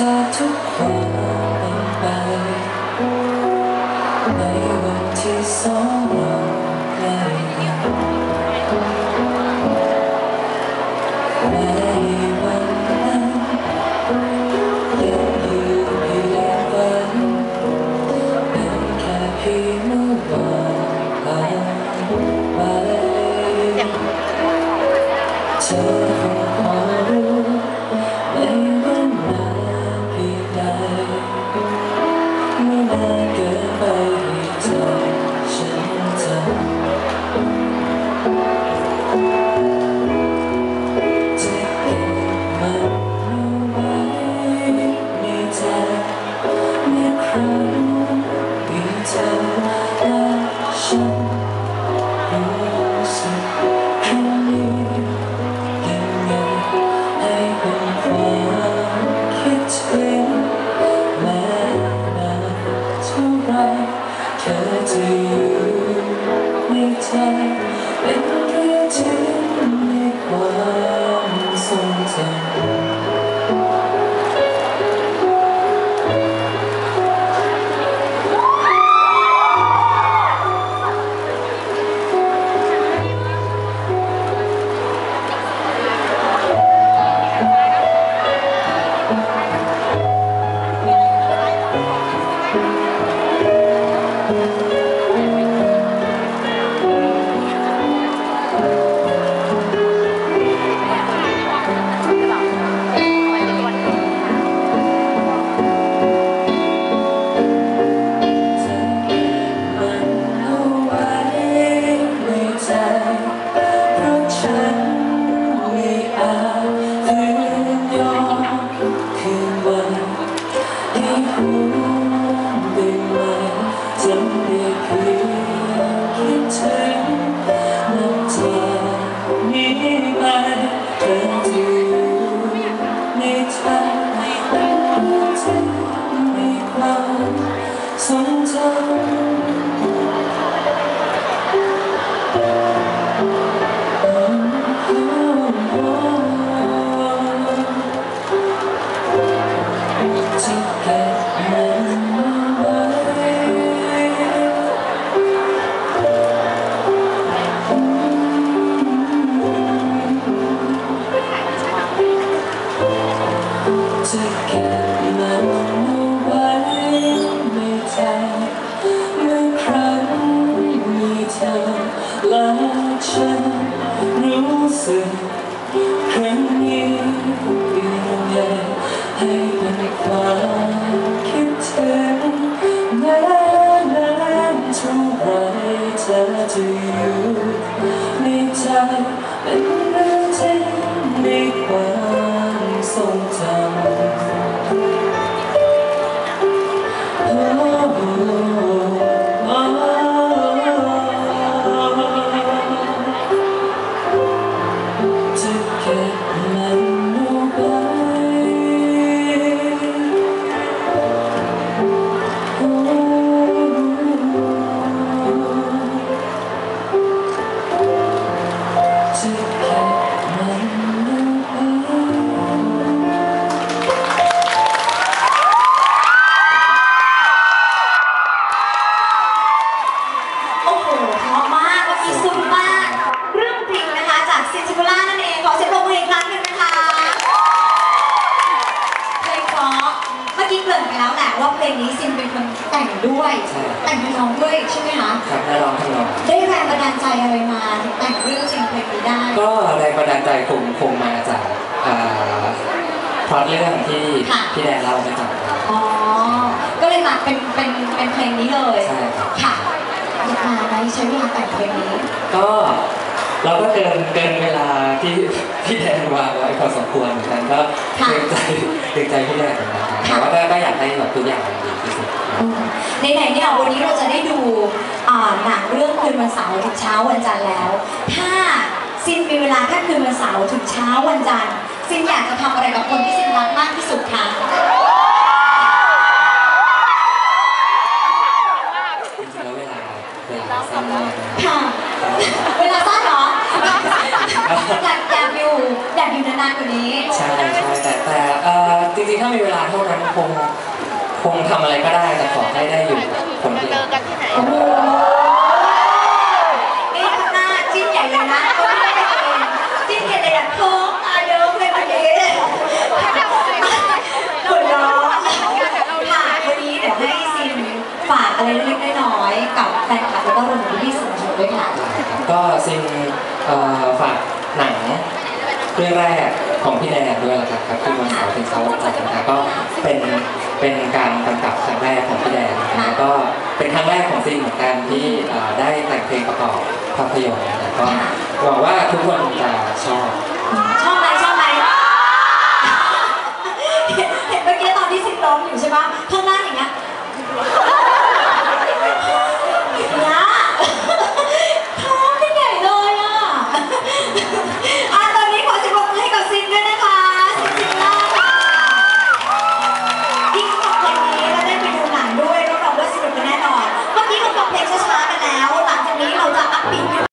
จากทุกควเป็นไป ในวันที่สองเราใกล้กันวันนั้นยังอยู่เพียงฝันเป็นแค่เพียงเมื่อวานผ่านไปเธอ ฉั ทรง ใจเมื่อครั้งมีเธอและฉันรู้สึกครั้งนี้ยังไงให้เป็นความคิดถึงแม้นานเท่าไรเธอจะอยู่ในใจเป็นเรื่องที่ใน ริ่นไปแล้วแหละว่าเพลงนี้ซินเป็นคนแต่งด้วย ใช่ แต่งเป็นน้องด้วยใช่ไหมคะ ครับนักร้องทั้งร้องได้แรงบันดาลใจอะไรมาถึงแต่งเรื่องจริงเพลงนี้ได้ ก็แรงบันดาลใจคงคงมาจากอ่าพล็อตเรื่องที่ค่ะ พี่แดนเล่าให้ฟังอ๋อ ก็เลยมาเป็นเป็นเป็นเพลงนี้เลย ใช่ครับ ค่ะยากนานไหมใช้เวลาแต่งเพลงนี้ ก็ เราก็เกินเกินเวลาที่พี่แดนวางไว้พอสมควรเหมือนกันก็ค่ะเกรงใจเกรงใจพี่แดนเหมือนกันนะแต่ว่าก็ก็อยากให้แบบทุกอย่างมันดีที่สุดในไหนๆเนี่ยวันนี้เราจะได้ดูอ่าหนังเรื่องคืนวันเสาร์ถึงเช้าวันจันทร์แล้ว ถ้าซินมีเวลาแค่คืนวันเสาร์ถึงเช้าวันจันทร์ซินอยากจะทำอะไรกับคนที่ซินรักมากที่สุดคะ จริงๆแล้วเวลาเวลาสั้นมากนะ ค่ะ เวลาสั้นเหรออยากอยากอยู่อยากอยู่ นานๆกว่านี้ใช่ใช่แต่แต่เอ่อจริงๆถ้ามีเวลาเท่านั้นคงคงทำอะไรก็ได้แต่ขอให้ได้อยู่กับคนเดียวโอ้โหนี่ข้างหน้าจิ้นใหญ่เลยนะก็ไม่ได้เองจิ้นใหญ่เลยอะท้องตาเยิ้มเลยวันนี้คนล้อค่ะวันนี้เดี๋ยวให้ซินฝากอะไรเล็กๆน้อยๆกับแฟนคลับแล้วก็รวมถึงพี่สื่อมวลชนด้วยค่ะก็ซิงเอ่อฝากหนังเรื่องแรก ของพี่แดนด้วยละครับครับคือวันเสาร์เป็นเสาร์วันจันทร์นะครับก็เป็นเป็นการกำกับครั้งแรกของพี่แดนนแล้วก็เป็นครั้งแรกของซีนเหมือนกันที่ได้แต่งเพลงประกอบภาพยนตร์แล้วก็หวังว่าทุกคนจะชอบ